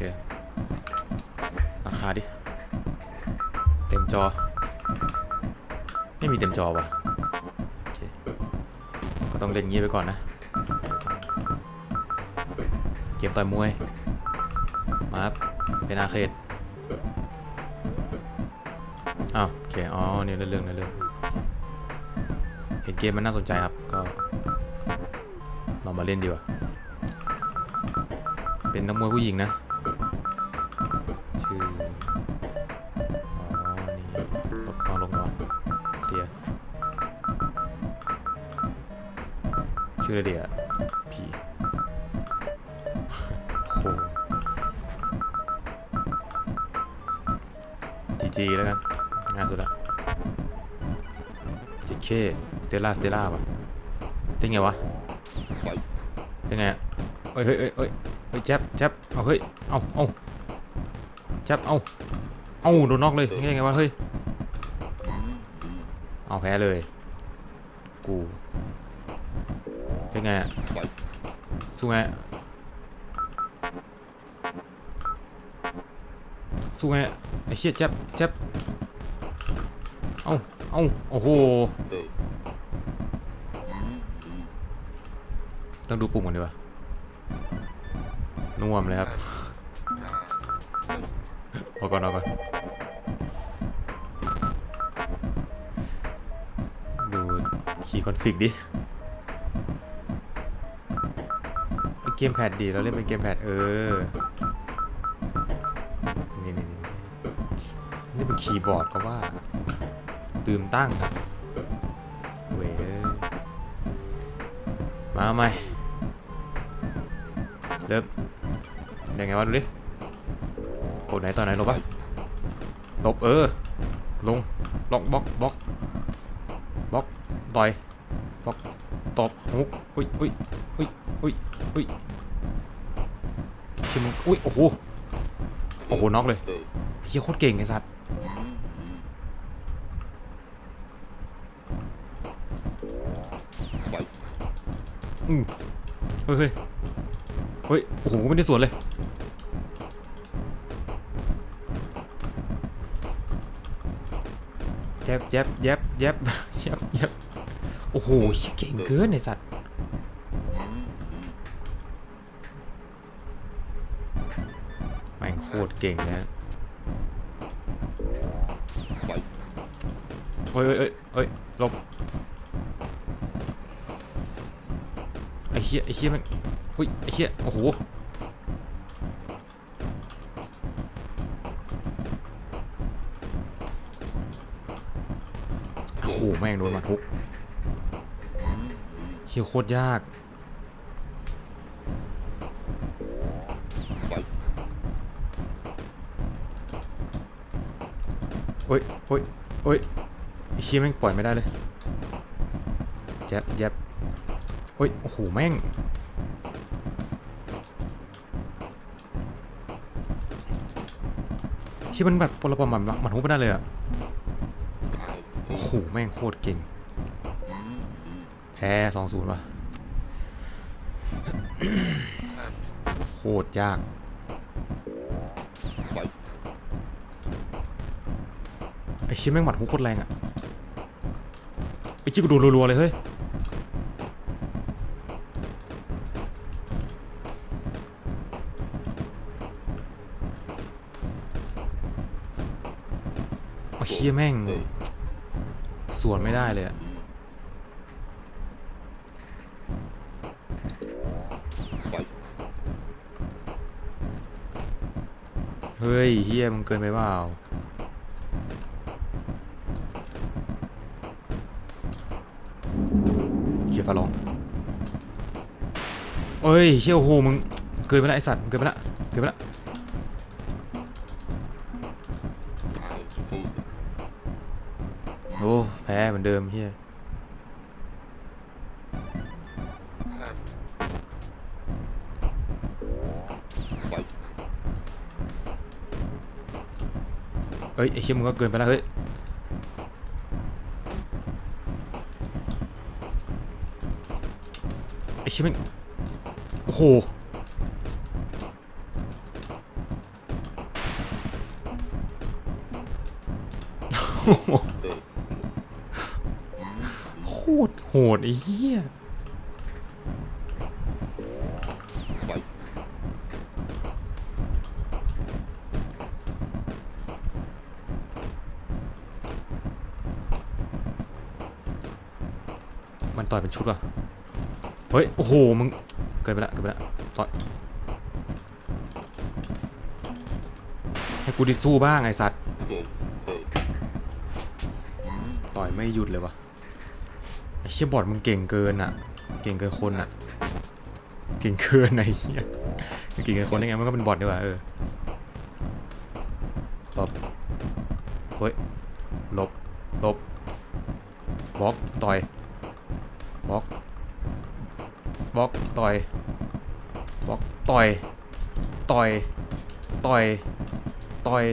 เคราคาดิ เต็มจอ ไม่มีเต็มจอว่ะโอเคก็ต้องเล่นงี้ไปก่อนนะ เกมต่อยมวย มาครับเป็นอาเคดอ้าวโอเค อ๋อเนี่ยเรื่องเรื่องเห็นเกมมันน่าสนใจครับ ก็เรามาเล่นดีกว่า เป็นนักมวยผู้หญิงนะ ชื่ออะไรเดียพีโหจีจีแล้วกันง่ายสุดละจีเคสเตล่าสเตล่าป่ะเป็นไงวะเป็นไงอะเฮ้ยเฮ้ยเฮ้ยเฮ้ยแจ๊บแจ๊บเอาเฮ้ย เอาเอาแจ๊บเอาเอาโดนน็อกเลยยังไงวะเฮ้ย เอาแพ้เลย กู เป็นไงอะสู้ไงอะสู้ไงอะไอ้เชี่ยแจ๊บแจ๊บเอาเอาโอ้โหต้องดูปุ่มก่อนดีกว่าน่วมเลยครับเอาก่อนเอาก่อนดูคีย์คอนฟิกดิ เกมแพดดีเราเล่นเป็นเกมแพดเออ นี่นี่นี่นี่นี่เป็นคีย์บอร์ดเพราะว่า ลืมตั้งครับเว้ยมาใหม่เริ่มยังไงวะดูดิกดไหนตอนไหนลบปะลบเออ ลงล็อกบล็อกบล็อกบล็อกต่อยบล็อกตบฮุกอุ้ยอุ้ยอุ้ยอุ้ยอุ้ย ชิมงอุ้ยโอ้โหโอ้โหน็อกเลยเฮียโคตรเก่งไอ้สัตว์อืมเฮ้ยเฮ้ยเฮ้ยโอ้โหไม่ได้สวนเลยแยบแยบแยบแยบแยบแยบโอ้โหเหี้ยเก่งเกินไอสัตว์ โคตรเก่งนะเอ้ยเอ้ยเอ้ยเอ้ยหลบไอ้เหี้ยไอ้เหี้ยม่งอุ้ยไอ้เหี้ยโอ้โหโอ้โหแม่งโดนมาทุกเฮียโคตรยาก โอ้ยโอ้ยโอ้ยเฮียแม่งปล่อยไม่ได้เลยแยบแยบโอ้ยโอ้โหแม่งเฮียมันแบบปรประมันมันหุบไม่ได้เลยอะโอ้โหแม่งโคตรเก่ง แพ้สองศูนย์ว่ะ โคตรยาก ไอ้เชี่ยแม่งหมัดฮุกโคตรแรงอะไอ้จิ๊กกูโดนรัวๆเลยเฮ้ยไอ้เชี่ยแม่งสวนไม่ได้เลยอะเฮ้ยเฮียมึงเกินไปเปล่า ยฟ้าร้องเอ้ยเฮียโอ้โหมึงเกินไปละไอสัตว์มึงเกินไปละเกินไปละโอ้แพ้เหมือนเดิมเฮียเอ้ยไอเฮียมึงก็เกินไปละเฮ้ย อ้ชิบมันโอ้โหโคตรโหดไอ้เหี้ยมันต่อยเป็นชุดอะ เฮ้ย โอ้โห มึง เกินไปละเกินไปละต่อยให้กูด้สู้บ้างไอสัตว์ ต่อยไม่หยุดเลยวะไอเชี่ยบอดมึงเก่งเกินอะ เก่งเกินคนอะ เก่งเกินไอเหี้ยเก่งเกินคนได้ไงมันก็เป็นบอทดีกว่าเออหลบเฮ้ยหลบหลบบล็อก ต่อย บล็อก บล็อกต่อยบล็อกต่อย ต่อย ต่อย ต่อย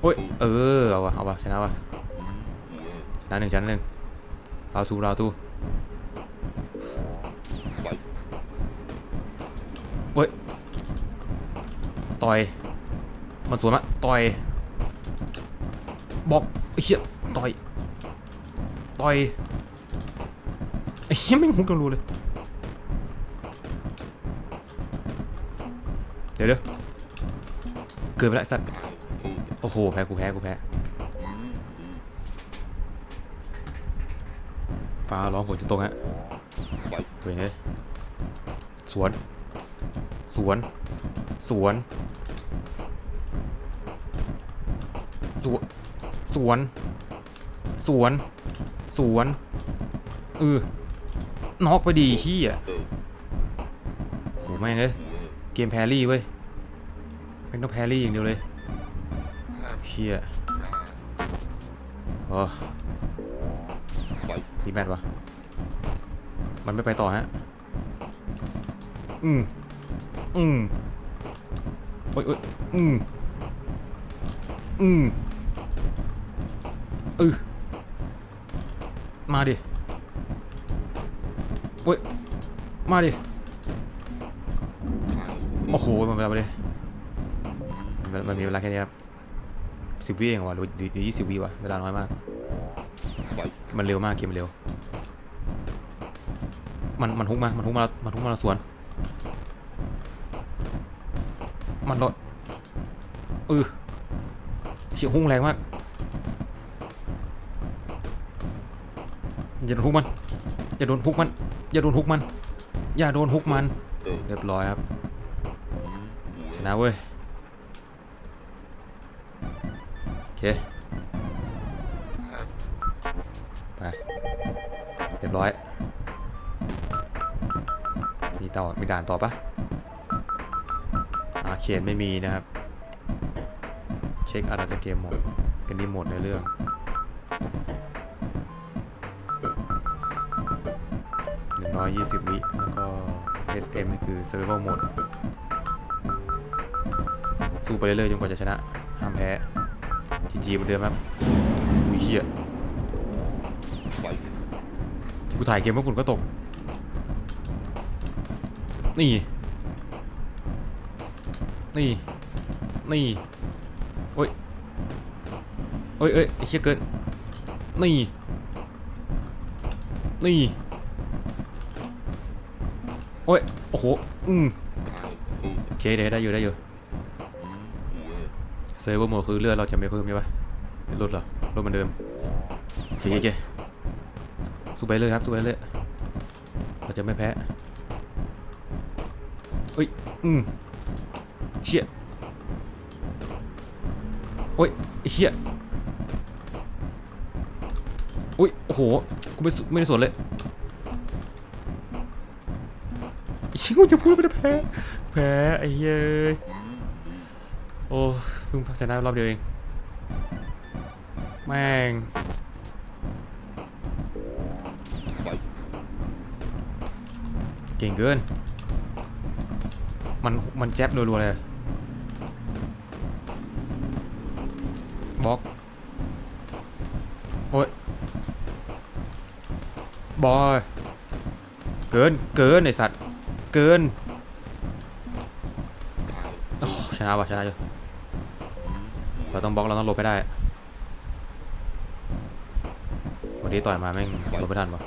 โอ้ยเออเอาวะเอาวะชนะวะชนะหนึ่งชนะหนึ่งเราทูเราทูเฮ้ยต่อยมันสวนมาต่อยบล็อกเหี้ยต่อย ต่อย ไอ้เหี้ยไม่หุกกันรู้เลย เดี๋ยวเดี๋ยวเกินไปแล้วสัตว์ โอ้โห แพ้ กูแพ้ กูแพ้ ฟ้าร้องฝนจะตกฮะเฮ้ยเฮ้ยสวน สวน สวน สวน สวน สวน สวน เออ นอกไปดีขี้อะโหแม่งเอ้ยเกมแพรี่เว้ยแม่งต้องแพรี่อย่างเดียวเลยเชี่ยโอ้ดีแมทวะมันไม่ไปต่อฮะ อืม อืมโอ้ยโอ้ยอืม อืมเออมาดิ อ้ย มาดิ โอ้โหมันเวลาไปเลยมันมันมีเวลาแค่นี้ครับสิบวิเองวะหรือหรือยี่สิบวิวะเวลาน้อยมาก มันเร็วมากเกมมันเร็ว มันมันฮุกมา มันฮุกมา มันฮุกมาละสวน มันรถเออเชี่ยฮุกแรงมากอย่าโดนฮุกมันอย่าโดนฮุกมัน อย่าโดนฮุกมัน อย่าโดนฮุกมัน เรียบร้อยครับ ชนะเว้ย โอเค ไป เรียบร้อย มีต่อ มีด่านต่อปะอาเขียนไม่มีนะครับ เช็คอะไรในเกมหมด กันนี่หมดในเรื่อง 120 วิแล้วก็ SM นี่คือ Survival Mode สู้ไปเรื่อยๆจนกว่าจะชนะ ห้ามแพ้ GG เหมือนเดิมครับ อุ้ยเชี่ยกูถ่ายเกมว่าฝุ่นก็ตก นี่ นี่ นี่โอ้ยโอ้ยเอ้ยไอ้เชี่ยเกิน นี่ นี่ โอ้ย โอ้โห อืมโอเคเดี๋ยวได้อยู่ได้อยู่ เซเวอร์โหมดคือเลือดเราจะไม่เพิ่มใช่ปะลดเหรอลดเหมือนเดิมโอเคโอเคสู้ไปเลยครับสู้ไปเลยเราจะไม่แพ้เฮ้ย อืมเชี่ยโอ้ยเชี่ยโอ้ย โอ้โห กูไม่สไม่ได้สนเลย ชี่ยกูจะพูดไม่ได้แพ้ แพ้ไอ้เย้ยโอ้เพิ่งชนะรอบเดียวเอง แม่งเก่งเกิน มัน มันแจ๊บรัวๆเลย บล็อก โอ้ย บอย เกิน เกินไอสัตว์ เกินโอ้ชนะว่ะชนะอยู่เราต้องบล็อกเราต้องหลบให้ได้ วันนี้ต่อยมาแม่งหลบไม่ทันปะ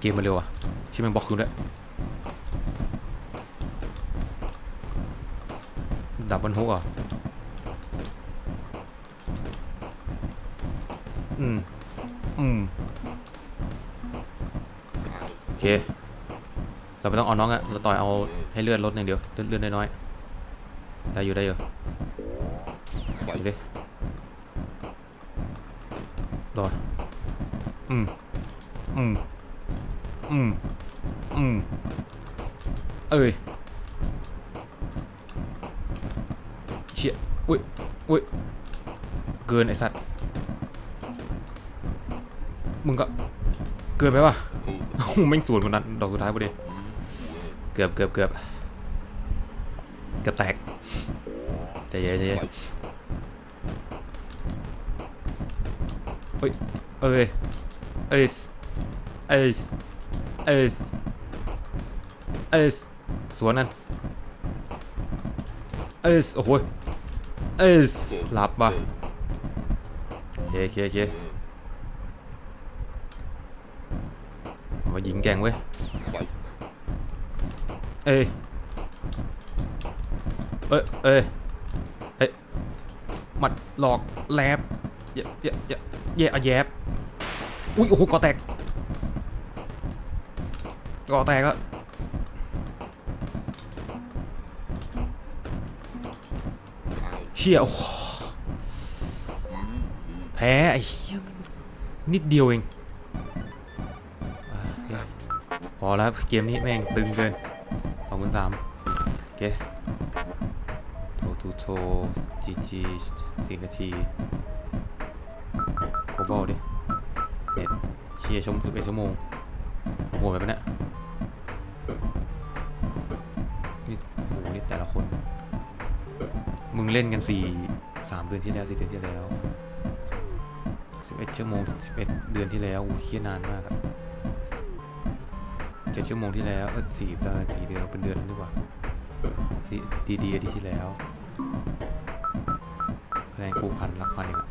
เกมมันเร็วอะชิแม่งบล็อกคืนด้วยดับบนฮุกเหรอะอืม อืมโอ เค เราไม่ต้องเอาน้องอะเราต่อยเอาให้เลือดลดอย่งเดียวเลือดเลือดน้อยๆได้อยู่ได้อยู่ดูดิต่อยอืม อืม อืม อืม เอ้ยเชี่ยอุ้ยอุ้ยเกินไอสัตว์ มึงก็ เกินไปวะ แม่งสวนคนนั้นดอกสุดท้ายพอดีเกือบเกือบเกือบเกือบแตกใจเย็นใจเย็นเอ้ยเอ้ยเอ้ยเอ้ยเอ้ยเอ้ยสวนนั่นเอ้ยโอ้โหเอ้ยหลับว่ะโอเคโอเคโอเคมา ยิงแกงเว้ย เอ้ย เอ้ย เอ้ยเอ้ยหมัดหลอกแลบเยะเยะเยะเยะอะแยบ อุ้ยโอ้โหกอแตกกอแตกอะเชี่ยโอ้แพ้ไอ้เหี้ยนิดเดียวเอง อแล้วเกมนี้แม่งตึงเกินสองพันสามโอเคโทรทูโทรจีจีสี่นาทีโคบอลดิเน็ตเชียร์ชมสิบเอ็ดชั่วโมงโอ้โหแบบนี้นี่โอ้โหนี่แต่ละคน มึงเล่นกันสี่สามเดือนที่แล้วสี่เดือนที่แล้วสิบเอ็ดชั่วโมงสิบเอ็ดเดือนที่แล้วโอ้โหเคียนานมากอะ เจ็ดชั่วโมงที่แล้วเออสี่ประมาณสี่เดือนเป็นเดือนแล้วดีกว่าดีดีอาทิตย์ที่แล้วคะแนนกูพันลักพันเองอะ